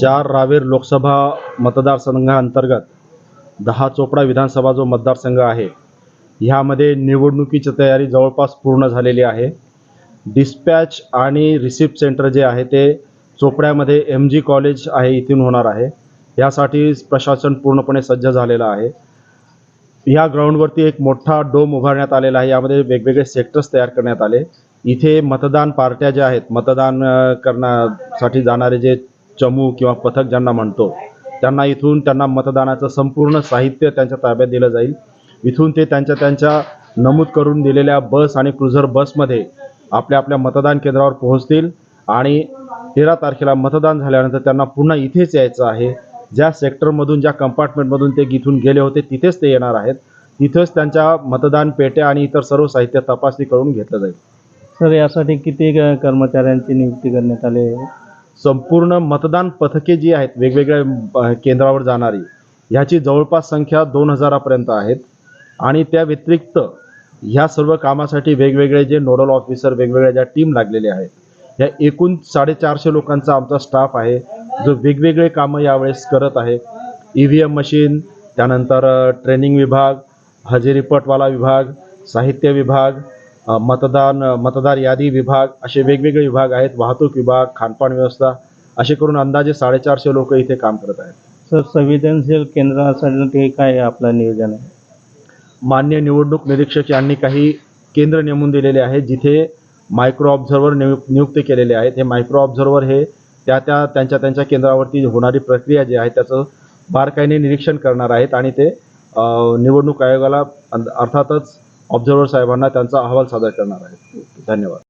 चार रावेर लोकसभा मतदारसंघाअंतर्गत दहा चोपडा विधानसभा जो मतदारसंघ आहे ह्यामध्ये निवडणुकीची तयारी जवळपास पूर्ण झालेली आहे. डिस्पॅच आणि रिसिप्ट सेंटर जे आहे ते चोपड्यामध्ये एम जी कॉलेज आहे इथून होणार आहे. यासाठी प्रशासन पूर्णपणे सज्ज झालेलं आहे. या ग्राउंडवरती एक मोठा डोम उभारण्यात आलेला आहे. यामध्ये वेगवेगळे सेक्टर्स तयार करण्यात आले. इथे मतदान पार्ट्या ज्या आहेत मतदान करण्यासाठी जाणारे जे चमू किंवा पथक ज्यांना म्हणतो त्यांना इथून त्यांना मतदानाचं संपूर्ण साहित्य त्यांच्या ताब्यात दिलं जाईल. इथून ते त्यांच्या त्यांच्या नमूद करून दिलेल्या बस आणि क्रुझर बसमध्ये आपल्या आपल्या मतदान केंद्रावर पोहोचतील आणि तेरा तारखेला मतदान झाल्यानंतर त्यांना पुन्हा इथेच यायचं आहे. ज्या सेक्टरमधून ज्या कंपार्टमेंटमधून ते इथून गेले होते तिथेच ते येणार आहेत. तिथेच त्यांच्या मतदान पेट्या आणि इतर सर्व साहित्य तपासणी करून घेतलं जाईल. सर यासाठी किती कर्मचाऱ्यांची नियुक्ती करण्यात आली आहे? संपूर्ण मतदान पथके जी आहेत वेगवेगळ्या केंद्रावर जाणारी ह्याची जवळपास संख्या दोन हजारापर्यंत आहेत. आणि त्या व्यतिरिक्त ह्या सर्व कामासाठी वेगवेगळे जे नोडल ऑफिसर वेगवेगळ्या ज्या टीम लागलेल्या आहेत या एकूण साडेचारशे लोकांचा आमचा स्टाफ आहे जो वेगवेगळे कामं यावेळेस करत आहे. ई व्ही एम मशीन त्यानंतर ट्रेनिंग विभाग हजेरीपटवाला विभाग साहित्य विभाग मतदान मतदार यादी विभाग असे वेगवेगळे विभाग आहेत. वाहतूक विभाग खानपान व्यवस्था असे करून अंदाजे साडेचारशे लोक इथे काम करत आहेत. सर संवेदनशील केंद्रासाठी काय आपलं नियोजन आहे? मान्य निवडणूक निरीक्षक यांनी काही केंद्र नेमून दिलेले आहेत जिथे मायक्रो ऑब्झर्व्हर नियु नियुक्त केलेले आहेत. हे मायक्रो ऑब्झर्व्हर हे त्या त्या त्यांच्या त्यांच्या केंद्रावरती होणारी प्रक्रिया जी आहे त्याचं बारकाईने निरीक्षण करणार आहेत आणि ते निवडणूक आयोगाला अर्थातच ऑब्झर्व्हर साहेबांना त्यांचा अहवाल सादर करणार आहेत धन्यवाद.